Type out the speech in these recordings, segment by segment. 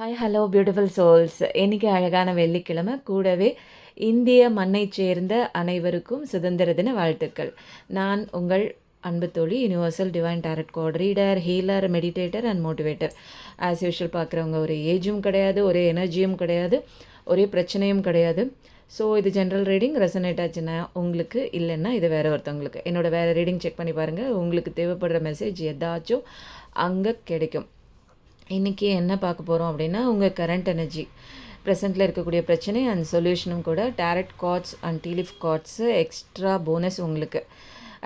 Hi hello beautiful souls இன்றைக்கி அழகான வெள்ளிக்கிழமை. கூடவே இந்திய மண்ணை சேர்ந்த அனைவருக்கும் சுதந்திர தின வாழ்த்துக்கள். நான் உங்கள் அன்பு தோழி universal divine tarot card reader healer meditator and motivator as usual பார்க்குறவங்க ஒரு ஏஜும் கிடையாது ஒரே எனர்ஜியும் கிடையாது ஒரே பிரச்சனையும் கிடையாது. ஸோ இது ஜென்ரல் ரீடிங் ரெசனேட் ஆச்சுன்னா உங்களுக்கு இல்லைன்னா இது வேறு ஒருத்தவங்களுக்கு. என்னோடய வேறு ரீடிங் செக் பண்ணி பாருங்கள் உங்களுக்கு தேவைப்படுற மெசேஜ் எதாச்சும் அங்கே கிடைக்கும். இன்றைக்கி என்ன பார்க்க போகிறோம் அப்படின்னா உங்கள் கரண்ட் எனர்ஜி ப்ரெசென்ட்டில் இருக்கக்கூடிய பிரச்சனை அண்ட் சொல்யூஷனும் கூட tarot cards and tea leaf cards extra bonus உங்களுக்கு.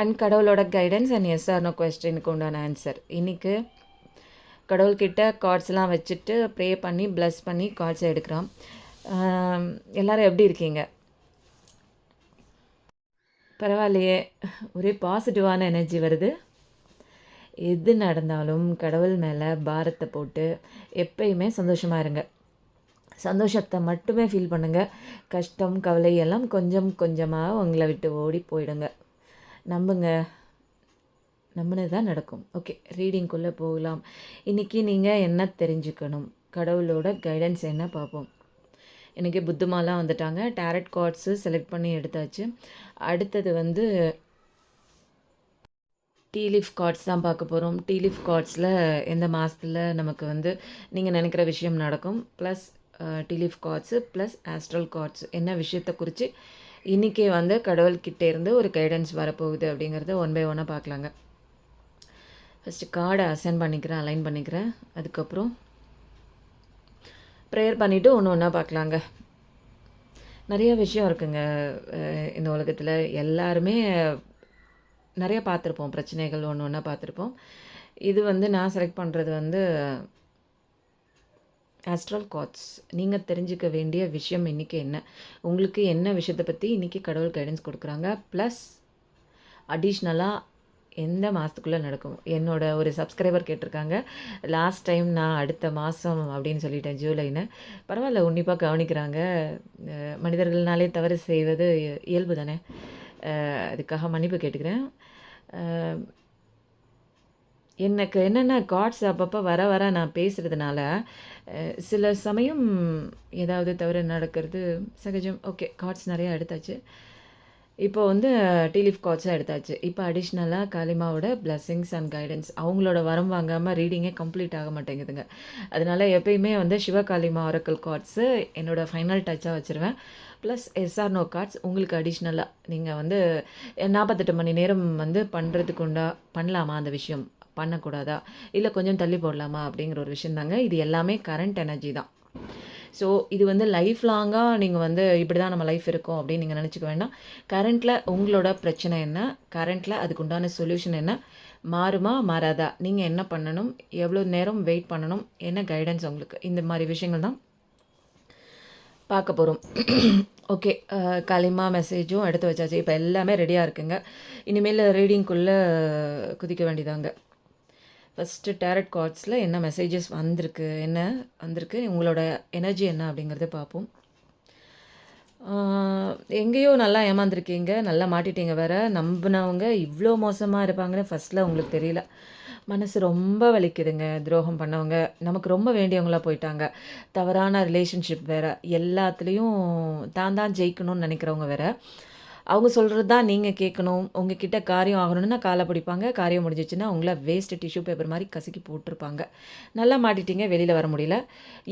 அண்ட் கடவுளோட guidance and yes or no கொஸ்டினுக்கு உண்டான ஆன்சர் இன்றைக்கி கடவுள்கிட்ட கார்ட்ஸ்லாம் வச்சுட்டு ப்ரே பண்ணி ப்ளஸ் பண்ணி கார்ட்ஸை எடுக்கிறோம். எல்லோரும் எப்படி இருக்கீங்க? பரவாயில்லையே. ஒரே பாசிட்டிவான எனர்ஜி வருது. எது நடந்தாலும் கடவுள் மேலே பாரத்தை போட்டு எப்பயுமே சந்தோஷமாக இருங்க. சந்தோஷத்தை மட்டுமே ஃபீல் பண்ணுங்கள் கஷ்டம் கவலை எல்லாம் கொஞ்சம் கொஞ்சமாக உங்களை விட்டு ஓடி போயிடுங்க. நம்புங்க. நம்பினது தான் நடக்கும் ஓகே ரீடிங்குள்ளே போகலாம். இன்றைக்கி நீங்கள் என்ன தெரிஞ்சுக்கணும்? கடவுளோட கைடன்ஸ் என்ன பார்ப்போம்? இன்றைக்கி புத்துமாலாம் வந்துட்டாங்க. டேரட் கார்ட்ஸு செலக்ட் பண்ணி எடுத்தாச்சு. அடுத்தது வந்து டீலிஃப் கார்ட்ஸ் தான் பார்க்க போகிறோம் டீலிஃப் கார்ட்ஸில் எந்த மாதத்தில் நமக்கு வந்து நீங்கள் நினைக்கிற விஷயம் நடக்கும்? Plus tea leaf cards plus astral cards என்ன விஷயத்தை குறித்து இன்றைக்கே வந்து கடவுள்கிட்ட இருந்து ஒரு கைடன்ஸ் வரப்போகுது அப்படிங்கிறத ஒன் பை ஒன்னாக பார்க்கலாங்க. ஃபஸ்ட்டு கார்டை அசைன் பண்ணிக்கிறேன் அலைன் பண்ணிக்கிறேன். அதுக்கப்புறம் ப்ரேயர் பண்ணிவிட்டு ஒன்று ஒன்றா பார்க்கலாங்க. நிறைய விஷயம் இருக்குங்க இந்த உலகத்தில். எல்லாருமே நிறைய பார்த்துருப்போம். பிரச்சனைகள் ஒன்று ஒன்றா பார்த்துருப்போம். இது வந்து நான் செலக்ட் பண்ணுறது வந்து ஆஸ்ட்ரல் காட்ஸ் நீங்கள் தெரிஞ்சுக்க வேண்டிய விஷயம் இன்றைக்கி என்ன? உங்களுக்கு என்ன விஷயத்தை பற்றி இன்றைக்கி கடவுள் கைடன்ஸ் கொடுக்குறாங்க? ப்ளஸ் அடிஷ்னலாக எந்த மாதத்துக்குள்ளே நடக்கும்? என்னோட ஒரு சப்ஸ்கிரைபர் கேட்டிருக்காங்க. லாஸ்ட் டைம் நான் அடுத்த மாதம் அப்படின்னு சொல்லிட்டேன் ஜூலைன்னு. பரவாயில்ல உன்னிப்பாக கவனிக்கிறாங்க. மனிதர்கள்னாலே தவறு செய்வது இயல்பு தானே அதுக்காக மன்னிப்பு கேட்டுக்கிறேன். எனக்கு என்னென்ன கார்ட்ஸ் அப்பப்போ வர வர நான் பேசுகிறதுனால சில சமயம் ஏதாவது தவறு நடக்கிறது சகஜம். ஓகே கார்ட்ஸ் நிறையா எடுத்தாச்சு. இப்போ வந்து டீலிஃப் கார்ட்ஸாக எடுத்தாச்சு. இப்போ அடிஷ்னலாக காலிமாவோட பிளஸ்ஸிங்ஸ் அண்ட் கைடன்ஸ் அவங்களோட வரம் வாங்காமல் ரீடிங்கே கம்ப்ளீட் ஆக மாட்டேங்குதுங்க. அதனால் எப்பயுமே வந்து சிவகாளிமா ஆரக்கல் கார்ட்ஸு என்னோட ஃபைனல் டச்சாக வச்சுருவேன். ப்ளஸ் எஸ்ஆர் நோ கார்ட்ஸ் உங்களுக்கு அடிஷ்னலாக நீங்கள் வந்து நாற்பத்தெட்டு மணி நேரம் வந்து பண்ணுறதுக்கு உண்டா பண்ணலாமா அந்த விஷயம்? பண்ணக்கூடாதா? இல்லை கொஞ்சம் தள்ளி போடலாமா அப்படிங்கிற ஒரு விஷயம் தாங்க இது எல்லாமே கரண்ட் எனர்ஜி தான். ஸோ இது வந்து லைஃப் லாங்காக நீங்கள் வந்து இப்படி தான் நம்ம லைஃப் இருக்கும் அப்படின்னு நீங்கள் நினச்சிக்க வேண்டாம். கரண்ட்டில் உங்களோட பிரச்சனை என்ன? கரண்ட்டில் அதுக்கு உண்டான சொல்யூஷன் என்ன? மாறுமா? மாறாதா? நீங்கள் என்ன பண்ணணும்? எவ்வளோ நேரம் வெயிட் பண்ணணும்? என்ன கைடன்ஸ் உங்களுக்கு? இந்த மாதிரி விஷயங்கள் தான் பார்க்க போகிறோம் ஓகே களிமா மெசேஜும் எடுத்து வச்சாச்சு. இப்போ எல்லாமே ரெடியாக இருக்குங்க. இனிமேல் ரீடிங்குள்ளே குதிக்க வேண்டியதாங்க. ஃபஸ்ட்டு டேரட் கார்ட்ஸில் என்ன மெசேஜஸ் வந்திருக்கு என்ன வந்திருக்கு உங்களோட எனர்ஜி என்ன அப்படிங்கிறத பார்ப்போம். எங்கேயோ நல்லா ஏமாந்துருக்கீங்க நல்லா மாட்டிட்டீங்க வேற நம்பினவங்க இவ்வளோ மோசமாக இருப்பாங்கன்னு ஃபஸ்ட்டில் உங்களுக்கு தெரியல. மனசு ரொம்ப வலிக்குதுங்க துரோகம் பண்ணவங்க நமக்கு ரொம்ப வேண்டியவங்களாக போயிட்டாங்க. தவறான ரிலேஷன்ஷிப் வேறு எல்லாத்துலேயும் தான் தான் ஜெயிக்கணும்னு நினைக்கிறவங்க வேறு. அவங்க சொல்கிறது தான் நீங்கள் கேட்கணும். உங்ககிட்ட காரியம் ஆகணும்னா காலை பிடிப்பாங்க. காரியம் முடிஞ்சிச்சுன்னா உங்களை வேஸ்ட் டிஷ்யூ பேப்பர் மாதிரி கசக்கி போட்டிருப்பாங்க. நல்லா மாட்டிட்டீங்க வெளியில் வர முடியல.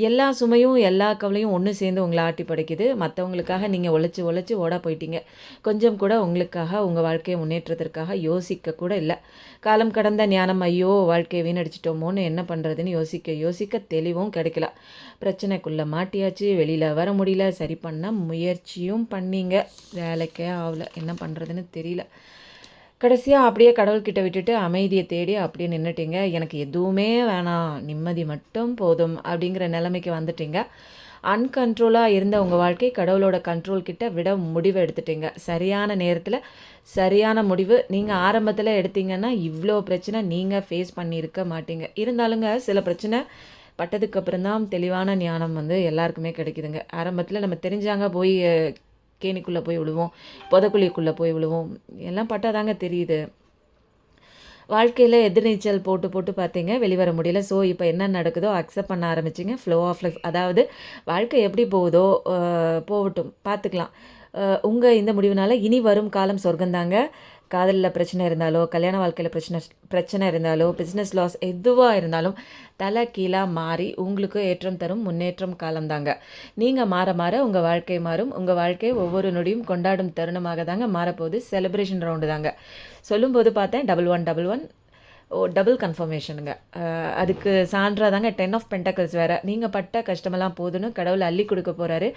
எல்லா சுமையும் எல்லா கவலையும் ஒன்று சேர்ந்து உங்களை ஆட்டி படைக்குது. மற்றவங்களுக்காக நீங்கள் உழைச்சி உழைச்சி ஓட போயிட்டீங்க. கொஞ்சம் கூட உங்களுக்காக உங்கள் வாழ்க்கையை முன்னேற்றத்திற்காக யோசிக்க கூட இல்லை. காலம் கடந்த ஞானம் ஐயோ வாழ்க்கையை வீணடிச்சிட்டோமோன்னு என்ன பண்ணுறதுன்னு யோசிக்க யோசிக்க தெளிவும் கிடைக்கல. பிரச்சனைக்குள்ளே மாட்டியாச்சு வெளியில் வர முடியல. சரி பண்ண முயற்சியும் பண்ணீங்க. வேலைக்கே ஆகலை. என்ன பண்ணுறதுன்னு தெரியல. கடைசியாக அப்படியே கடவுள்கிட்ட விட்டுட்டு அமைதியை தேடி அப்படியே நின்றுட்டிங்க எனக்கு எதுவுமே வேணாம். நிம்மதி மட்டும் போதும் அப்படிங்கிற நிலைமைக்கு வந்துட்டிங்க. அன்கண்ட்ரோலாக இருந்த உங்கள் வாழ்க்கை கடவுளோட கண்ட்ரோல் கிட்ட விட முடிவு எடுத்துட்டீங்க. சரியான நேரத்தில் சரியான முடிவு நீங்கள் ஆரம்பத்தில் எடுத்தீங்கன்னா இவ்வளோ பிரச்சனை நீங்கள் ஃபேஸ் பண்ணியிருக்க மாட்டீங்க. இருந்தாலுங்க சில பிரச்சனை பட்டதுக்கு அப்புறம் தான் தெளிவான ஞானம் வந்து எல்லாருக்குமே கிடைக்குதுங்க. ஆரம்பத்தில் நம்ம தெரிஞ்சாங்க போய் கேணிக்குள்ளே போய் விழுவோம் புதக்குழிக்குள்ளே போய் விழுவோம் எல்லாம் பட்டாதாங்க தெரியுது வாழ்க்கையில் எதிர்நீச்சல் போட்டு போட்டு பார்த்தீங்க, வெளிவர முடியல. ஸோ, இப்போ என்ன நடக்குதோ அக்செப்ட் பண்ண ஆரம்பிச்சிங்க ஃப்ளோ ஆஃப் லைஃப் அதாவது வாழ்க்கை எப்படி போகுதோ போகட்டும் பார்த்துக்கலாம். உங்கள் இந்த முடிவுனால இனி வரும் காலம் சொர்க்கம்தாங்க. காதலில் பிரச்சனை இருந்தாலோ, கல்யாண வாழ்க்கையில் பிரச்சனை பிரச்சனை இருந்தாலோ, பிஸ்னஸ் லாஸ் எதுவாக இருந்தாலும் தலை கீழாக மாறி உங்களுக்கு ஏற்றம் தரும் முன்னேற்றம் காலம் தாங்க. மாற மாற உங்கள் வாழ்க்கை மாறும். உங்கள் வாழ்க்கையை ஒவ்வொரு நொடியும் கொண்டாடும் தருணமாக தாங்க மாறப்போகுது. செலிப்ரேஷன் ரவுண்டு தாங்க. சொல்லும்போது பார்த்தேன் double one double one double கன்ஃபர்மேஷனுங்க. அதுக்கு சான்றா தாங்க 10 ஆஃப் பென்டக்கல்ஸ் வேறு நீங்கள் பட்ட கஷ்டமெல்லாம் போதுன்னு கடவுள் அள்ளி கொடுக்க போகிறாரு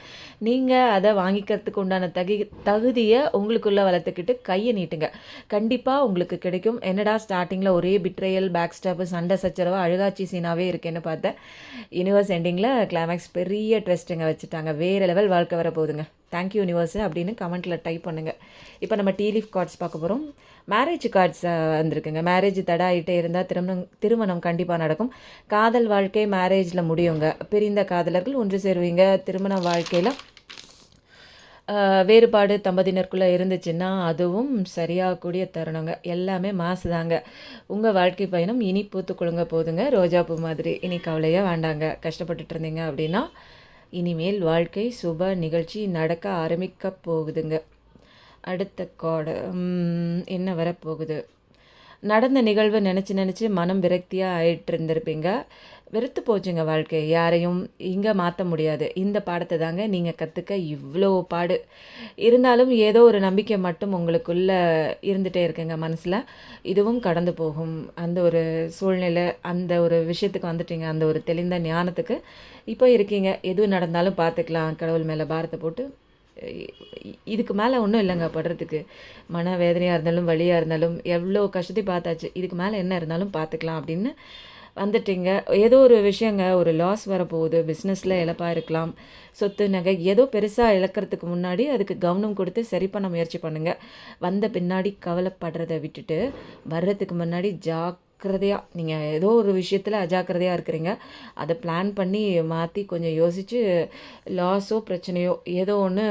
நீங்கள் அதை வாங்கிக்கிறதுக்கு உண்டான தகு தகுதியை உங்களுக்குள்ளே வளர்த்துக்கிட்டு கையை நீட்டுங்க. கண்டிப்பாக உங்களுக்கு கிடைக்கும். என்னடா ஸ்டார்டிங்கில் ஒரே பிட்ரையல் பேக் ஸ்டாப்பு, சண்டை சச்சரவு, அழுகாச்சி சீனாவே இருக்கேன்னு பார்த்தேன். யுனிவர்ஸ் எண்டிங்கில் கிளைமேக்ஸ் பெரிய ட்ரெஸ்ட்டுங்க வச்சுட்டாங்க. வேறு லெவல் வாழ்க்கை வர போகுதுங்க யூ யூனிவர்ஸ் அப்படின்னு கமெண்ட்டில் டைப் பண்ணுங்கள் இப்போ நம்ம டீ லீஃப் கார்ட்ஸ் பார்க்க போகிறோம் மேரேஜ் கார்ட்ஸ் வந்திருக்குங்க. மேரேஜ் தடை ஆகிட்டே இருந்தால் திருமணம் திருமணம் கண்டிப்பாக நடக்கும். காதல் வாழ்க்கை மேரேஜில் முடியுங்க. பிரிந்த காதலர்கள் ஒன்று சேருவீங்க. திருமண வாழ்க்கையில் வேறுபாடு தம்பதியினருக்குள்ளே இருந்துச்சுன்னா, அதுவும் சரியாகக்கூடிய தருணங்க. எல்லாமே மாசு தாங்க. உங்கள் வாழ்க்கை பயணம் இனி பூத்து குலுங்க போதுங்க. ரோஜாப்பூ மாதிரி. இனி கவலையே வேண்டாங்க. கஷ்டப்பட்டுட்டு இருந்தீங்க அப்படின்னா, இனிமேல் வாழ்க்கை சுப நிகழ்ச்சி நடக்க ஆரம்பிக்க போகுதுங்க. அடுத்த கார்டு என்ன வரப்போகுது? நடந்த நிகழ்வ நினச்சி நினச்சி மனம் விரக்தியா ஆயிட்டு இருந்திருப்பீங்க. வெறுத்து போச்சுங்க வாழ்க்கை. யாரையும் இங்கே மாற்ற முடியாது. இந்த பாடத்தை தாங்க நீங்கள் கற்றுக்க இவ்வளோ பாடு. இருந்தாலும் ஏதோ ஒரு நம்பிக்கை மட்டும் உங்களுக்குள்ளே இருந்துகிட்டே இருக்குங்க மனசில் இதுவும் கடந்து போகும். அந்த ஒரு சூழ்நிலை, அந்த ஒரு விஷயத்துக்கு வந்துட்டீங்க. அந்த ஒரு தெளிந்த ஞானத்துக்கு இப்போ இருக்கீங்க. எது நடந்தாலும் பார்த்துக்கலாம். கடவுள் மேலே பாரத்தை போட்டு இதுக்கு மேலே ஒன்றும் இல்லைங்க படுறதுக்கு. மன வேதனையாக இருந்தாலும், வழியாக இருந்தாலும், எவ்வளோ கஷ்டத்தை பார்த்தாச்சு. இதுக்கு மேலே என்ன இருந்தாலும் பார்த்துக்கலாம் அப்படின்னு வந்துட்டீங்க. ஏதோ ஒரு விஷயங்க ஒரு லாஸ் வரப்போகுது. பிஸ்னஸில் இழப்பாக இருக்கலாம். சொத்து, நகை ஏதோ பெருசாக இழக்கிறதுக்கு முன்னாடி அதுக்கு கவனம் கொடுத்து சரி பண்ண முயற்சி பண்ணுங்கள் வந்த பின்னாடி கவலைப்படுறதை விட்டுட்டு, வர்றதுக்கு முன்னாடி ஜாக் அஜாக்கிரதையாக நீங்கள் ஏதோ ஒரு விஷயத்தில் அஜாக்கிரதையாக இருக்கிறீங்க. அதை பிளான் பண்ணி மாற்றி கொஞ்சம் யோசித்து லாஸோ, பிரச்சனையோ ஏதோ ஒன்று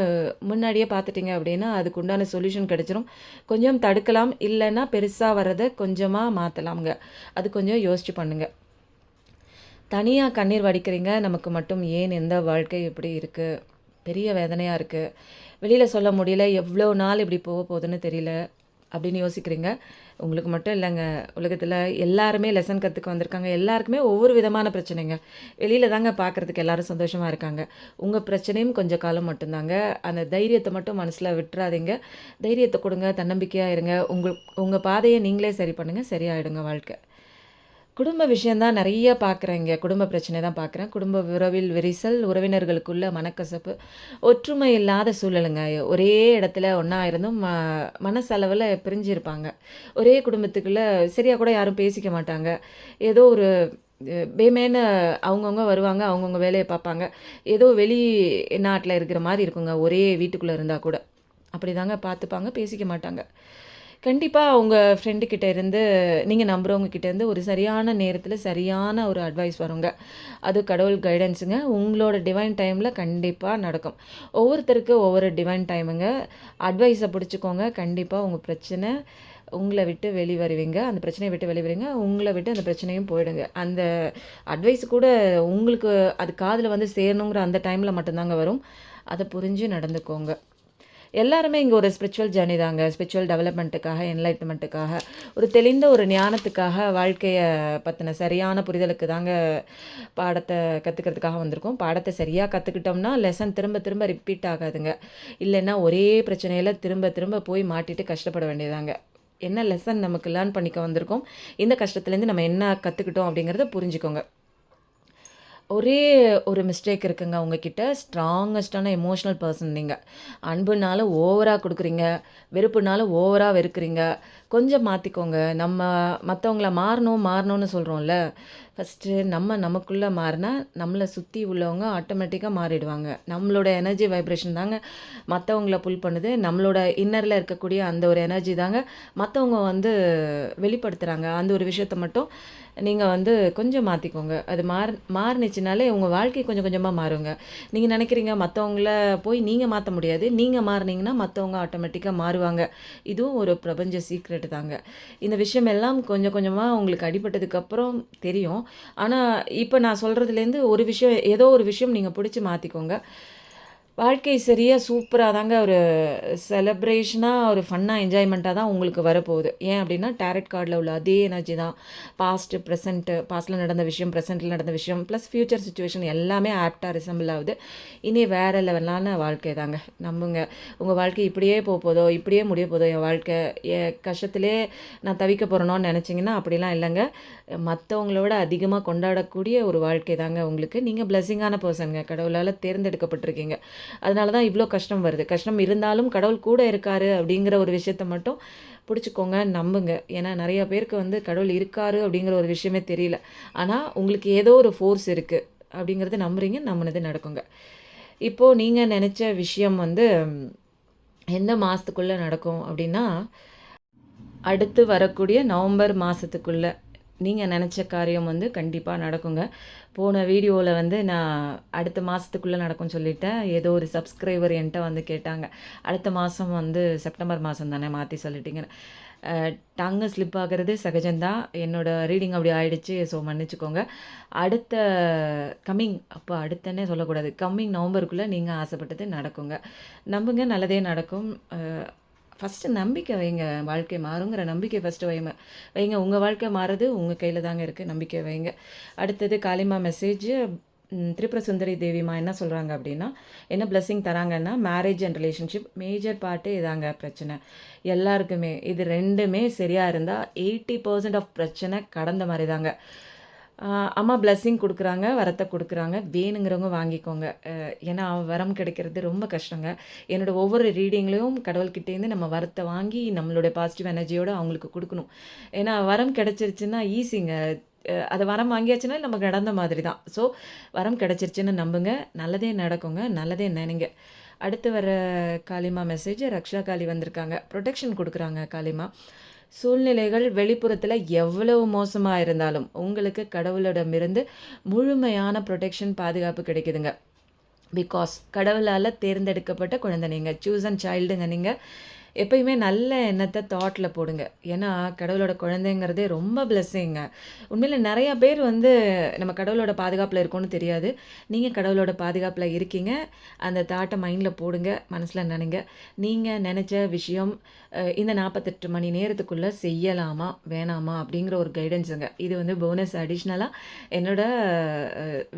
முன்னாடியே பார்த்துட்டீங்க அப்படின்னா, அதுக்கு உண்டான சொல்யூஷன் கிடச்சிரும் கொஞ்சம் தடுக்கலாம். இல்லைன்னா பெருசாக வர்றதை கொஞ்சமாக மாற்றலாம்ங்க அது கொஞ்சம் யோசிச்சு பண்ணுங்க. தனியாக கண்ணீர் வடிக்கிறீங்க. நமக்கு மட்டும் ஏன் எந்த வாழ்க்கை இப்படி இருக்குது பெரிய வேதனையாக இருக்குது வெளியில் சொல்ல முடியல. எவ்வளோ நாள் இப்படி போக போகுதுன்னு தெரியல. அப்படின்னு யோசிக்கிறீங்க. உங்களுக்கு மட்டும் இல்லைங்க உலகத்தில் எல்லாருமே லெசன் கற்றுக்க வந்திருக்காங்க. எல்லாருக்குமே ஒவ்வொரு விதமான பிரச்சனைங்க. வெளியில் தாங்க பார்க்கறதுக்கு எல்லோரும் சந்தோஷமாக இருக்காங்க. உங்கள் பிரச்சனையும் கொஞ்ச காலம் மட்டும்தாங்க அந்த தைரியத்தை மட்டும் மனசில் விட்டுறாதீங்க. தைரியத்தை கொடுங்க தன்னம்பிக்கையாக இருங்க. உங்கள் உங்கள் பாதையை நீங்களே சரி பண்ணுங்கள் சரியாயிடுங்க வாழ்க்கை. குடும்ப விஷயம் தான் பார்க்குறேன் இங்கே குடும்ப பிரச்சனை தான் பார்க்குறேன். குடும்ப உறவில் விரிசல், உறவினர்களுக்குள்ள மனக்கசப்பு, ஒற்றுமை இல்லாத சூழலுங்க. ஒரே இடத்துல ஒன்றா இருந்தும் மனசளவில் பிரிஞ்சிருப்பாங்க. ஒரே குடும்பத்துக்குள்ளே சரியாக கூட யாரும் பேசிக்க மாட்டாங்க. ஏதோ ஒரு பேமேன்னு அவங்கவுங்க வருவாங்க. அவங்கவுங்க வேலையை பார்ப்பாங்க. ஏதோ வெளி நாட்டில் இருக்கிற மாதிரி இருக்குங்க. ஒரே வீட்டுக்குள்ளே இருந்தால் கூட. அப்படிதாங்க பார்த்துப்பாங்க. பேசிக்க மாட்டாங்க. கண்டிப்பாக உங்கள் ஃப்ரெண்டுக்கிட்ட இருந்து நீங்கள் நம்புறவங்க இருந்து ஒரு சரியான நேரத்தில் சரியான ஒரு அட்வைஸ் வருங்க. அது கடவுள் கைடன்ஸுங்க. உங்களோட டிவைன் டைமில் கண்டிப்பாக நடக்கும். ஒவ்வொருத்தருக்கு ஒவ்வொரு டிவைன் டைமுங்க. அட்வைஸை பிடிச்சிக்கோங்க கண்டிப்பாக உங்கள் பிரச்சனை உங்களை விட்டு வெளி வருவீங்க. அந்த பிரச்சனையை விட்டு வெளி வருவீங்க. உங்களை விட்டு அந்த பிரச்சனையும் போயிடுங்க. அந்த அட்வைஸ் கூட உங்களுக்கு அது காதில் வந்து சேரணுங்கிற அந்த டைமில் மட்டும்தாங்க வரும். அதை புரிஞ்சு நடந்துக்கோங்க. எல்லாருமே இங்கே ஒரு ஸ்பிரிச்சுவல் ஜேர்னி தாங்க. ஸ்பிரிச்சுவல் டெவலப்மெண்ட்டுக்காக, என்லைட்மெண்ட்டுக்காக ஒரு தெளிந்த ஒரு ஞானத்துக்காக, வாழ்க்கையை பற்றின சரியான புரிதலுக்கு தாங்க பாடத்தை கற்றுக்கிறதுக்காக வந்திருக்கோம். பாடத்தை சரியாக கற்றுக்கிட்டோம்னா லெசன் திரும்ப திரும்ப ரிப்பீட் ஆகாதுங்க. இல்லைன்னா ஒரே பிரச்சனையில் திரும்ப திரும்ப போய் மாட்டிட்டு கஷ்டப்பட வேண்டியதாங்க. என்ன லெசன் நமக்கு லேர்ன் பண்ணிக்க வந்திருக்கோம்? இந்த கஷ்டத்துலேருந்து நம்ம என்ன கற்றுக்கிட்டோம் அப்படிங்கிறத புரிஞ்சுக்கோங்க. ஒரே ஒரு மிஸ்டேக் இருக்குங்க உங்ககிட்ட. ஸ்ட்ராங்கஸ்டான எமோஷ்னல் பர்சன் நீங்கள் அன்புனாலும் ஓவராக கொடுக்குறீங்க வெறுப்புனாலும் ஓவராக வெறுக்கிறீங்க. கொஞ்சம் மாற்றிக்கோங்க நம்ம மற்றவங்கள மாறணும் மாறணும்னு சொல்கிறோம்ல ஃபஸ்ட்டு நம்ம நமக்குள்ளே மாறினா நம்மளை சுற்றி உள்ளவங்க ஆட்டோமேட்டிக்காக மாறிடுவாங்க. நம்மளோட எனர்ஜி வைப்ரேஷன் தாங்க மற்றவங்கள புல் பண்ணுது. நம்மளோட இன்னரில் இருக்கக்கூடிய அந்த ஒரு எனர்ஜி தாங்க மற்றவங்க வந்து வெளிப்படுத்துகிறாங்க அந்த ஒரு விஷயத்த மட்டும் நீங்கள் வந்து கொஞ்சம் மாற்றிக்கோங்க அது மாறு மாறுனுச்சுனாலே உங்கள் வாழ்க்கை கொஞ்சம் கொஞ்சமாக மாறுங்க. நீங்கள் நினைக்கிறீங்க மற்றவங்கள போய் நீங்கள் மாற்ற முடியாது. நீங்கள் மாறினீங்கன்னா மற்றவங்க ஆட்டோமேட்டிக்காக மாறுவாங்க. இதுவும் ஒரு பிரபஞ்ச சீக்ரெட் தாங்க. இந்த விஷயம் எல்லாம் கொஞ்சம் கொஞ்சமாக உங்களுக்கு அடிபட்டதுக்கப்புறம் தெரியும். ஆனால் இப்போ நான் சொல்கிறதுலேருந்து ஒரு விஷயம் ஏதோ ஒரு விஷயம் நீங்கள் பிடிச்சி மாற்றிக்கோங்க வாழ்க்கை சரியாக சூப்பராக தாங்க ஒரு செலப்ரேஷனாக ஒரு ஃபன்னாக என்ஜாய்மெண்ட்டாக தான் உங்களுக்கு வரப்போகுது. ஏன் அப்படின்னா டேரட் கார்டில் உள்ள அதே எனர்ஜி தான். பாஸ்ட்டு ப்ரெசென்ட்டு பாஸ்ட்டில் நடந்த விஷயம், ப்ரெசென்ட்டில் நடந்த விஷயம், ப்ளஸ் ஃப்யூச்சர் சுச்சுவேஷன் எல்லாமே ஆப்டாக ரிசம்பிள் ஆகுது இனி வேற லெவலான வாழ்க்கை தாங்க. நம்புங்க. உங்கள் வாழ்க்கை இப்படியே போதோ இப்படியே முடிய போதோ என் வாழ்க்கை, என் கஷ்டத்திலே நான் தவிக்க போகிறேனோன்னு நினச்சிங்கன்னா அப்படிலாம் இல்லைங்க மற்றவங்களோட அதிகமாக கொண்டாடக்கூடிய ஒரு வாழ்க்கை தாங்க உங்களுக்கு. நீங்கள் பிளெஸ்ஸிங்கான பர்சனுங்க கடவுளால் தேர்ந்தெடுக்கப்பட்டிருக்கீங்க. அதனால தான் இவ்வளோ கஷ்டம் வருது. கஷ்டம் இருந்தாலும் கடவுள் கூட இருக்காரு அப்படிங்கிற ஒரு விஷயத்த மட்டும் புடிச்சுக்கோங்க, நம்புங்க. ஏன்னா நிறைய பேருக்கு வந்து கடவுள் இருக்காரு அப்படிங்கிற ஒரு விஷயமே தெரியல. ஆனா, உங்களுக்கு ஏதோ ஒரு ஃபோர்ஸ் இருக்கு அப்படிங்கிறத நம்புறீங்க, நம்புனது நடக்குங்க. இப்போ நீங்க நினச்ச விஷயம் வந்து எந்த மாசத்துக்குள்ள நடக்கும் அப்படின்னா, அடுத்து வரக்கூடிய நவம்பர் மாசத்துக்குள்ள நீங்க நினச்ச காரியம் வந்து கண்டிப்பா நடக்குங்க. போன வீடியோவில் வந்து நான் அடுத்த மாதத்துக்குள்ளே நடக்கும்னு சொல்லிட்டேன். ஏதோ ஒரு சப்ஸ்கிரைபர் என்கிட்ட வந்து கேட்டாங்க. அடுத்த மாதம் வந்து செப்டம்பர் மாதம் தானே மாற்றி சொல்லிட்டீங்கன்னு. டங்கு ஸ்லிப் ஆகிறது சகஜந்தான் என்னோடய ரீடிங் அப்படி ஆயிடுச்சு. ஸோ மன்னிச்சுக்கோங்க. அடுத்த கம்மிங் அப்போ அடுத்தன்னே சொல்லக்கூடாது. கம்மிங் நவம்பருக்குள்ளே நீங்கள் ஆசைப்பட்டது நடக்குங்க. நம்புங்க நல்லதே நடக்கும். ஃபஸ்ட்டு ஃபர்ஸ்ட்டு நம்பிக்கை வைங்க. வாழ்க்கை மாறுங்கிற நம்பிக்கை ஃபர்ஸ்ட்டு வைங்க வைங்க. உங்கள் வாழ்க்கை மாறுறது உங்கள் கையில் தாங்க இருக்குது நம்பிக்கை வைங்க. அடுத்தது காளிமா மெசேஜ் திரிபுர சுந்தரி தேவிமா என்ன சொல்கிறாங்க அப்படின்னா, என்ன பிளஸ்ஸிங் தராங்கன்னா, மேரேஜ் அண்ட் ரிலேஷன்ஷிப் மேஜர் பார்ட்டே இதாங்க பிரச்சனை. எல்லாருக்குமே. இது ரெண்டுமே சரியாக இருந்தால் எயிட்டி பர்சன்ட் ஆஃப் பிரச்சனை கடந்த மாதிரி தாங்க. அம்மா பிளஸ்ஸிங் கொடுக்குறாங்க வரத்தை கொடுக்குறாங்க வேணுங்கிறவங்க வாங்கிக்கோங்க. அ ஏன்னா வரம் கிடைக்கிறது ரொம்ப கஷ்டங்க. என்னோட ஒவ்வொரு ரீடிங்லேயும் கடவுள்கிட்டேருந்து நம்ம வரத்தை வாங்கி நம்மளுடைய பாசிட்டிவ் எனர்ஜியோடு அவங்களுக்கு கொடுக்கணும் ஏன்னா வரம் கிடைச்சிருச்சுன்னா ஈஸிங்க. அதை வரம் வாங்கியாச்சுன்னா நமக்கு நடந்த மாதிரி தான். ஸோ வரம் கிடச்சிருச்சுன்னு நம்புங்க. நல்லதே நடக்குங்க. நல்லதே நினைங்க அடுத்து வர காளிமா மெசேஜ் ரக்ஷா காளி வந்திருக்காங்க. ப்ரொடெக்ஷன் கொடுக்குறாங்க காளிமா. சூழ்நிலைகள் வெளிப்புறத்தில் எவ்வளவு மோசமாக இருந்தாலும், உங்களுக்கு கடவுளிடமிருந்து முழுமையான புரொடெக்ஷன் பாதுகாப்பு கிடைக்குதுங்க. பிகாஸ் கடவுளால் தேர்ந்தெடுக்கப்பட்ட குழந்தை சூஸ் அண்ட் சைல்டுங்க நீங்கள் எப்பயுமே நல்ல எண்ணத்தை தாட்டில் போடுங்க. ஏன்னா கடவுளோட குழந்தைங்கிறதே ரொம்ப பிளெஸ்ஸிங்க. உண்மையில் நிறையா பேர் வந்து நம்ம கடவுளோட பாதுகாப்பில் இருக்கோன்னு தெரியாது. நீங்கள் கடவுளோட பாதுகாப்பில் இருக்கீங்க. அந்த தாட்டை மைண்டில் போடுங்க. மனசில் நினைங்க நீங்கள் நினச்ச விஷயம் இந்த 48 மணி நேரத்துக்குள்ளே செய்யலாமா? வேணாமா? அப்படிங்கிற ஒரு கைடன்ஸுங்க. இது வந்து போனஸ் அடிஷ்னலாக என்னோட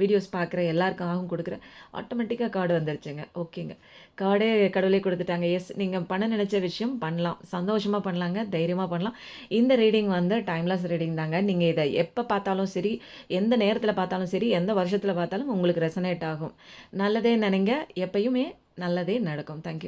வீடியோஸ் பார்க்குற எல்லாருக்காகவும் கொடுக்குறேன் ஆட்டோமேட்டிக்காக கார்டு வந்துருச்சுங்க. ஓகேங்க. கார்டே கடவுளே கொடுத்துட்டாங்க எஸ் நீங்கள் பண்ண நினச்ச விஷயம் பண்ணலாம். சந்தோஷமாக பண்ணலாங்க. தைரியமாக பண்ணலாம். இந்த ரீடிங் வந்து டைம்லெஸ் ரீடிங் தாங்க. நீங்கள் இதை எப்போ பார்த்தாலும் சரி, எந்த நேரத்தில் பார்த்தாலும் சரி, எந்த வருஷத்தில் பார்த்தாலும் உங்களுக்கு ரெசனேட் ஆகும். நல்லதே நினைங்க எப்பயுமே நல்லதே நடக்கும். Thank you.